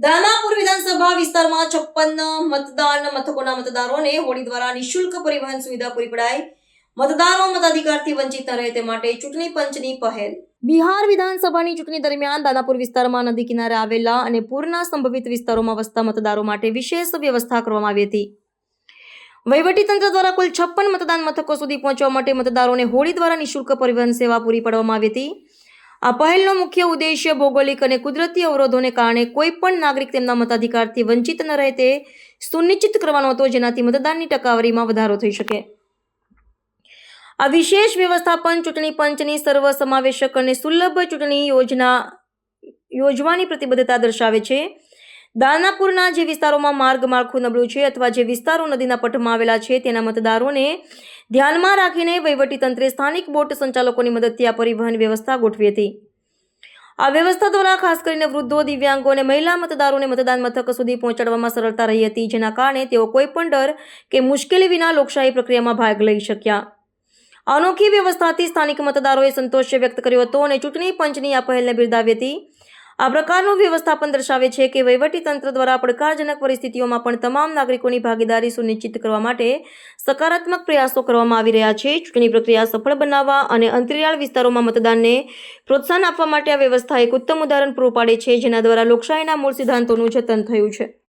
વિસ્તારમાં છપ્પન મતદાન મથકોના મતદારોને હોડી દ્વારા નિઃશુલ્ક પરિવહન સુવિધા પૂરી પડાય મતદારો મતાધિકારથી વંચિત ન રહે તે માટે ચૂંટણી પંચની પહેલ. બિહાર વિધાનસભાની ચૂંટણી દરમિયાન દાનાપુર વિસ્તારમાં નદી કિનારે આવેલા અને પૂરના સંભવિત વિસ્તારોમાં વસતા મતદારો માટે વિશેષ વ્યવસ્થા કરવામાં આવી હતી. વહીવટીતંત્ર દ્વારા કુલ છપ્પન મતદાન મથકો સુધી પહોંચવા માટે મતદારોને હોડી દ્વારા નિઃશુલ્ક પરિવહન સેવા પૂરી પાડવામાં આવી હતી. આ પહેલનો મુખ્ય ઉદ્દેશ્ય ભૌગોલિક અને કુદરતી અવરોધોને કારણે કોઈ પણ નાગરિક તેમના મતાધિકારથી વંચિત ન રહે તે સુનિશ્ચિત કરવાનો હતો જેનાથી મતદાનની ટકાવારીમાં વધારો થઈ શકે. આ વિશેષ વ્યવસ્થાપન, ચૂંટણી પંચની સર્વસમાવેશક અને સુલભ ચૂંટણી યોજના, યોજવાની પ્રતિબદ્ધતા દર્શાવે છે. દાનાપુરના જે વિસ્તારોમાં માર્ગ માળખું નબળું છે અથવા જે વિસ્તારો નદીના પટમાં આવેલા છે, તેના મતદારોને ધ્યાનમાં રાખીને વહીવટીતંત્રે સ્થાનિક બોટ સંચાલકોની મદદથી આ પરિવહન વ્યવસ્થા ગોઠવી હતી. આ વ્યવસ્થા દ્વારા ખાસ કરીને વૃદ્ધો, દિવ્યાંગો અને મહિલા મતદારોને મતદાન મથક સુધી પહોંચાડવામાં સરળતા રહી હતી, જેના કારણે તેઓ કોઈપણ ડર કે મુશ્કેલી વિના લોકશાહી પ્રક્રિયામાં ભાગ લઈ શક્યા. અનોખી વ્યવસ્થાથી સ્થાનિક મતદારોએ સંતોષ વ્યક્ત કર્યો હતો અને ચૂંટણી પંચની આ પહેલને બિરદાવી હતી. આ પ્રકારનું વ્યવસ્થાપન દર્શાવે છે કે વહીવટીતંત્ર દ્વારા પડકારજનક પરિસ્થિતિઓમાં પણ તમામ નાગરિકોની ભાગીદારી સુનિશ્ચિત કરવા માટે સકારાત્મક પ્રયાસો કરવામાં આવી રહ્યા છે. ચૂંટણી પ્રક્રિયા સફળ બનાવવા અને અંતરિયાળ વિસ્તારોમાં મતદાનને પ્રોત્સાહન આપવા માટે આ વ્યવસ્થા એક ઉત્તમ ઉદાહરણ પૂરું પાડે છે, જેના દ્વારા લોકશાહીના મૂળ સિદ્ધાંતોનું જતન થયું છે.